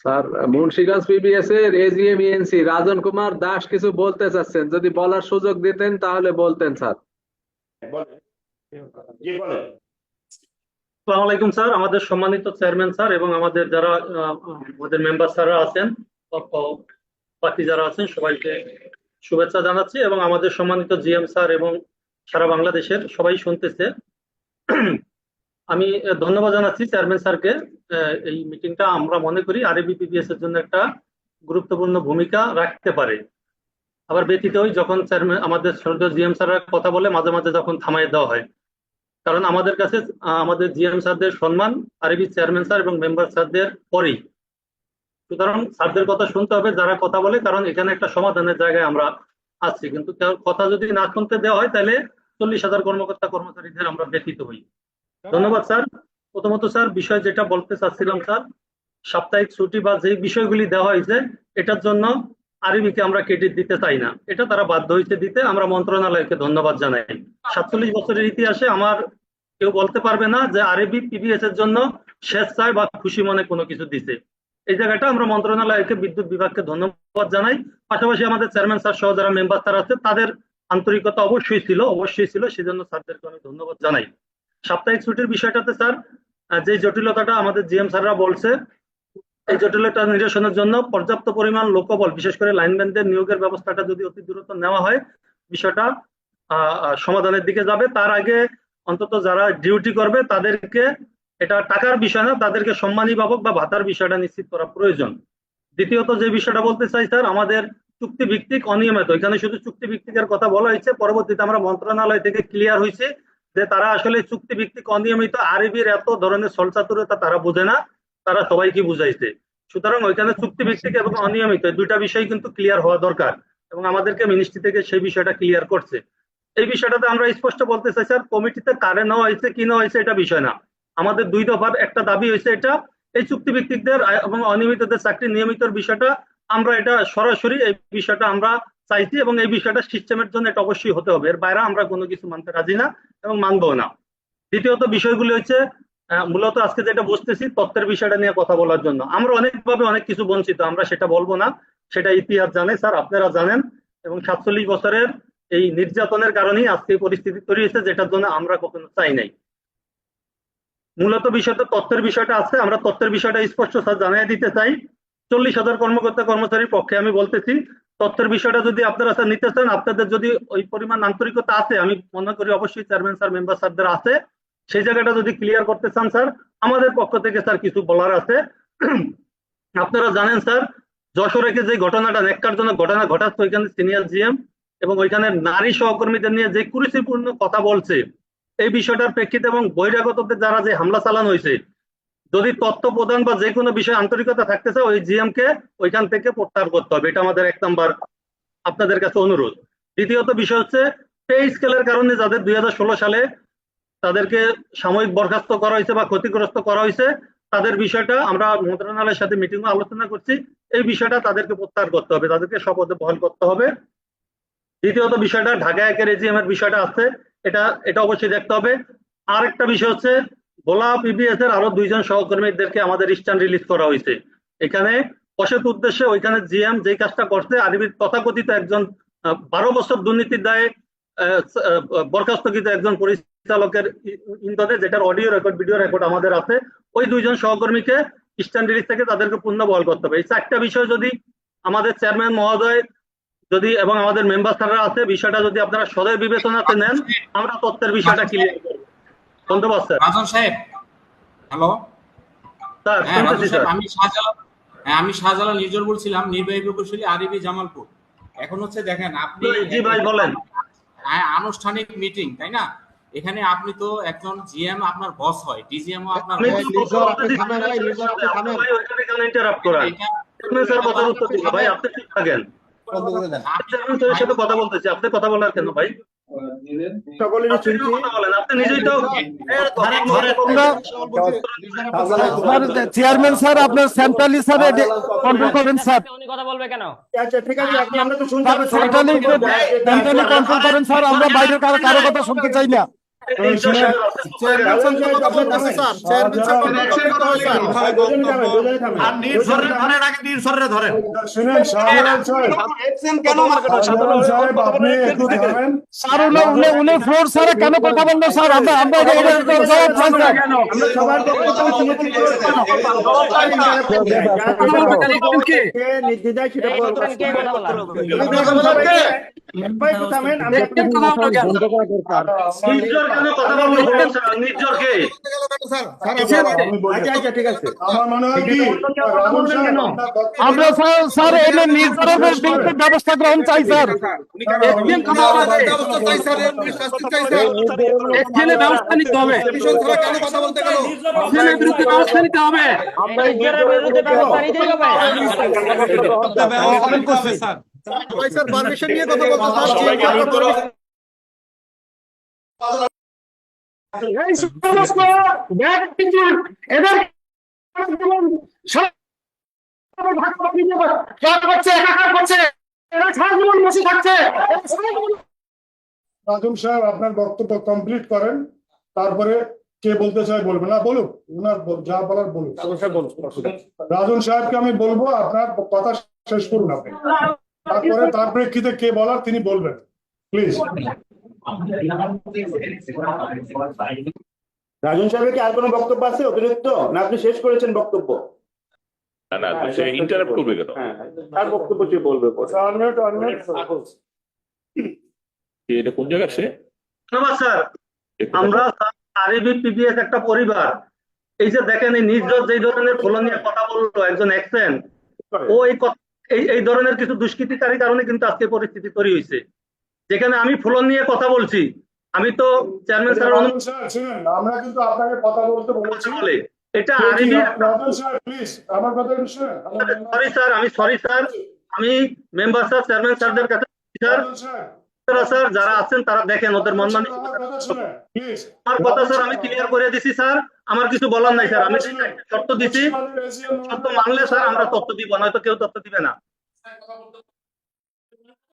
Sir Munshiganj PBS এর AGM ENC Rajan Kumar Das কিছু বলতে চাচ্ছেন। যদি বলার সুযোগ দিতেন তাহলে বলতেন স্যার। বলেন জি বলেন। আসসালামু আলাইকুম স্যার। আমাদের সম্মানিত চেয়ারম্যান স্যার এবং আমাদের যারা আহ, আমাদের মেম্বার স্যাররা আছেন ও যারা আছেন সবাইকে শুভেচ্ছা জানাচ্ছি এবং আমাদের সম্মানিত জিএম স্যার এবং সারা বাংলাদেশের সবাই শুনতেছে। আমি ধন্যবাদ জানাচ্ছি চেয়ারম্যান স্যারকে। এই মিটিংটা আমরা মনে করি আরএবি পিবিএস এর জন্য একটা গুরুত্বপূর্ণ ভূমিকা রাখতে পারে। আবার ব্যতীত ওই যখন চেয়ারম্যান, আমাদের জিএম স্যাররা কথা বলে মাঝে মাঝে যখন থামাই দেওয়া হয়। কারণ আমাদের কাছে আমাদের জিএম স্যারদের সম্মান আরবি চেয়ারম্যান স্যার এবং মেম্বার স্যারদের পরেই। সুতরাং স্যারদের কথা শুনতে হবে, যারা কথা বলে, কারণ এখানে একটা সমাধানের জায়গায় আমরা আছি। কিন্তু কথা যদি না শুনতে দেওয়া হয়, তাহলে চল্লিশ হাজার কর্মকর্তা, কর্মচারীদের আমরা ব্যতীত হই। ধন্যবাদ স্যার। প্রথমত স্যার, বিষয় যেটা বলতে চাচ্ছিলাম স্যার, সাপ্তাহিক ছুটি বা যে বিষয়গুলি দেওয়া হয়েছে, এটার জন্য আরবিকে আমরা ক্রেডিট দিতে চাই না। এটা তারা বাধ্য হয়েছে দিতে। আমরা মন্ত্রণালয়কে ধন্যবাদ জানাই। সাতচল্লিশ বছরের ইতিহাসে আমার কেউ বলতে পারবে না যে আরবি পিবিএস এর জন্য স্বেচ্ছায় বা খুশি মনে কোনো কিছু দিছে এই জায়গাটা আমরা মন্ত্রণালয়কে বিদ্যুৎ বিভাগকে ধন্যবাদ জানাই। পাশাপাশি আমাদের চেয়ারম্যান স্যার সহ যারা মেম্বার স্যার আছে, তাদের আন্তরিকতা অবশ্যই ছিল অবশ্যই ছিল। সেজন্য স্যারদেরকে আমি ধন্যবাদ জানাই। সাপ্তাহিক ছুটির বিষয়টাতে স্যার যে জটিলতাটা আমাদের জিএম স্যাররা বলছে, এই জটিলতা নিরসনের জন্য পর্যাপ্ত পরিমাণ লোকবল, বিশেষ করে লাইনম্যানদের নিয়োগের ব্যবস্থাটা যদি অতি দ্রুত নেওয়া হয়, বিষয়টা সমাধানের দিকে যাবে। তার আগে অন্তত যারা ডিউটি করবে, তাদেরকে এটা টাকার বিষয় না, তাদেরকে সম্মানী বাবক বা ভাতার বিষয়টা নিশ্চিত করা প্রয়োজন। দ্বিতীয়ত যে বিষয়টা বলতে চাই স্যার, আমাদের চুক্তি ভিত্তিক অনিয়মিত, এখানে শুধু চুক্তি ভিত্তিকের কথা বলা হয়েছে, পরবর্তীতে আমরা মন্ত্রণালয় থেকে ক্লিয়ার হয়েছে যে তারা আসলে চুক্তি ভিত্তিক অনিয়মিত আরবির এত ধরনের সলচাতুরতা তারা বোঝে না, তারা সবাইকে বুঝাইছে। সুতরাং ওইখানে চুক্তি ভিত্তিক এবং অনিয়মিত দুইটা বিষয় কিন্তু ক্লিয়ার হওয়া দরকার এবং আমাদেরকে মিনিস্ট্রি থেকে সেই বিষয়টা ক্লিয়ার করছে। এই বিষয়টাতে আমরা স্পষ্ট বলতে চাই, স্যার কমিটিতে কারে নেওয়া হয়েছে, কি নেওয়া হয়েছে এটা বিষয় না। আমাদের দুই দফার একটা দাবি হয়েছে এটা, এই চুক্তি ভিত্তিকদের এবং অনিয়মিতদের চাকরি নিয়মিতর বিষয়টা আমরা এটা সরাসরি এই বিষয়টা আমরা চাইছি এবং এই বিষয়টা সিস্টেমের জন্য এটা অবশ্যই হতে হবে। এর বাইরে আমরা কোনো কিছু মানতে রাজি না এবং মানবো না। দ্বিতীয়ত বিষয়গুলি হচ্ছে মূলত আজকে যেটা বুঝতেছি তত্ত্বের বিষয়টা নিয়ে কথা বলার জন্য। আমরা অনেকভাবে অনেক কিছু বঞ্চিত, আমরা সেটা বলব না। সেটা ইতিহাস জানে, স্যার, আপনারা জানেন। এবং সাতচল্লিশ বছরের এই নির্যাতনের কারণেই আজকে পরিস্থিতি তৈরি হয়েছে, যেটার জন্য আমরা কখনো চাই নাই। মূলত বিষয়টা তত্ত্বের বিষয়টা আছে, আমরা তত্ত্বের বিষয়টা স্পষ্ট স্যার জানিয়ে দিতে চাই। চল্লিশ হাজার কর্মকর্তা কর্মচারীর পক্ষে আমি বলতেছি তত্ত্বের বিষয়টা যদি আপনারা স্যার নিতে চান, আপনাদের যদি ওই পরিমাণ আন্তরিকতা আছে, আমি মনে করি অবশ্যই চেয়ারম্যান স্যার, মেম্বার স্যারদের আছে, সেই জায়গাটা যদি ক্লিয়ার করতে চান স্যার, আমাদের পক্ষ থেকে স্যার কিছু বলার আছে। আপনারা জানেন স্যার, যশোরে যে ঘটনাটা নেককারজনক ঘটনা ঘটাচ্ছে, ওইখানে সিনিয়র জিএম এবং ওইখানে নারী সহকর্মীদের নিয়ে যে কুরুচিপূর্ণ কথা বলছে, এই বিষয়টার প্রেক্ষিতে এবং বহিরাগতদের যারা যে হামলা চালানো হয়েছে যদি তথ্য প্রদান বা যে কোনো বিষয়ে আন্তরিকতা থাকতেছে ওই জিএম কে ওইখান থেকে প্রত্যাহার করতে হবে। এটা আমাদের এক নাম্বার আপনাদের কাছে অনুরোধ। দ্বিতীয়ত বিষয় হচ্ছে পে স্কেলের কারণে যাদের দুই হাজার ষোলো সালে তাদেরকে সাময়িক বরখাস্ত করা হয়েছে বা ক্ষতিগ্রস্ত করা হয়েছে, তাদের বিষয়টা আমরা মন্ত্রণালয়ের সাথে মিটিং আলোচনা করছি। এই বিষয়টা তাদেরকে প্রত্যাহার করতে হবে। তাদেরকে শপথে বহাল করতে হবে। দ্বিতীয়ত বিষয়টা, ঢাকা একের এজিএম এর বিষয়টা আছে। এটা এটা অবশ্যই দেখতে হবে। আর একটা বিষয় হচ্ছে ভোলা পিবিএস এর আরও দুইজন সহকর্মীদেরকে আমাদের স্ট্যান্ড রিলিজ করা হয়েছে। এখানে অসৎ উদ্দেশ্যে ওইখানে জিএম যে কাজটা করছে, আরবির তথাকথিত একজন বারো বছর দুর্নীতির দায়ে বরখাস্তকৃত একজন পরিচালকের ই- ইন্ধনে যেটার অডিও রেকর্ড ভিডিও রেকর্ড আমাদের আছে, ওই দুইজন সহকর্মীকে স্ট্যান্ড রিলিজ থেকে তাদেরকে পূর্ণ বহাল করতে হবে। এই চারটা বিষয় যদি আমাদের চেয়ারম্যান মহোদয় যদি এবং আমাদের মেম্বার স্যাররা আছে, বিষয়টা যদি আপনারা সদয় বিবেচনাতে নেন, আমরা তথ্যের বিষয়টা ক্লিয়ার করব ধন্যবাদ স্যার। রাজন সাহেব হ্যালো? স্যার হ্যাঁ রাজন শুনতেছি সাহেব স্যার। আমি শাহজালাল হ্যাঁ আমি শাহজালাল নিজর বলছিলাম নির্বাহী প্রকৌশলী আরিবি জামালপুর। এখন হচ্ছে দেখেন আপনি জি ভাই বলেন। হ্যাঁ আনুষ্ঠানিক মিটিং তাই না? এখানে আপনি তো একজন জিএম আপনার বস হয় ডিজিএম আপনার। আপনি কথা বলতেছি আপনি কথা বলার কেন ভাই? সকলেরই আপনি নিজেই তো চেয়ারম্যান স্যার আপনার সেন্ট্রালি স্যার কন্ট্রোল করেন স্যার উনি কথা বলবে কেন আচ্ছা ঠিক আছে এখন আমরা তো শুনতে স্যার সেন্ট্রালি সেন্ট্রালি কন্ট্রোল করেন স্যার আমরা বাইরের কারও কারও কথা শুনতে চাই না হয়ে ফ্লোর কেন কথা বলল স্যার আমরা নির্দ্বিধায় সেটা বলব। আমরা কথা স্যার। আচ্ছা আচ্ছা মনে হয় এনে নিজের বিরুদ্ধে ব্যবস্থা গ্রহণ চাই স্যার এখানে ব্যবস্থা নিতে হবে বিরুদ্ধে ব্যবস্থা নিতে হবে সমস্ত ব্যক্তিকে এদের জীবন সাহেব আপনার বক্তব্য কমপ্লিট করেন তারপরে কে বলতে চাই বলবেন না বলুক উনার যা বলার বলুক। রাজন সাহেবকে আমি বলব আপনার কথা শেষ করুন আপনি। তারপরে তার প্রেক্ষিতে কে বলার তিনি বলবেন প্লিজ রাজন সাহেবের কি আর কোনো বক্তব্য আছে? অতিরিক্ত? না আপনি শেষ করেছেন বক্তব্য? না না সে ইন্টারাপ্ট করবে কেন? হ্যাঁ তার বক্তব্য সে বলবে Unmute, unmute. কি এটা কোন জায়গার সে? স্যার আমরা আরবি পিপিএস একটা পরিবার। এই যে দেখেন এই নির্জর যেই ধরনের ফলো নিয়ে কথা বলল একজন ও এই এই এই ধরনের কিছু দুষ্কৃতিকারী কারণে কিন্তু আজকে পরিস্থিতি তৈরি হয়েছে। যেখানে আমি ফলন নিয়ে কথা বলছি। আমি তো চেয়ারম্যান রাজুল আমরা কিন্তু আপনাকে কথা বলতে বলেছি। বলে। এটা আরবি আমার কথা শুনেন। সরি স্যার আমি সরি স্যার। আমি মেম্বার স্যার চেয়ারম্যান স্যারদের কাছে স্যার স্যার। যারা আছেন তারা দেখেন ওদের মন মানে আমার কথা স্যার আমি ক্লিয়ার করে দিছি স্যার। আমার কিছু বলার নাই স্যার। আমি শর্ত দিছি। শর্ত মানলে স্যার আমরা তথ্য দিব নয়তো কেউ তথ্য দিবে না।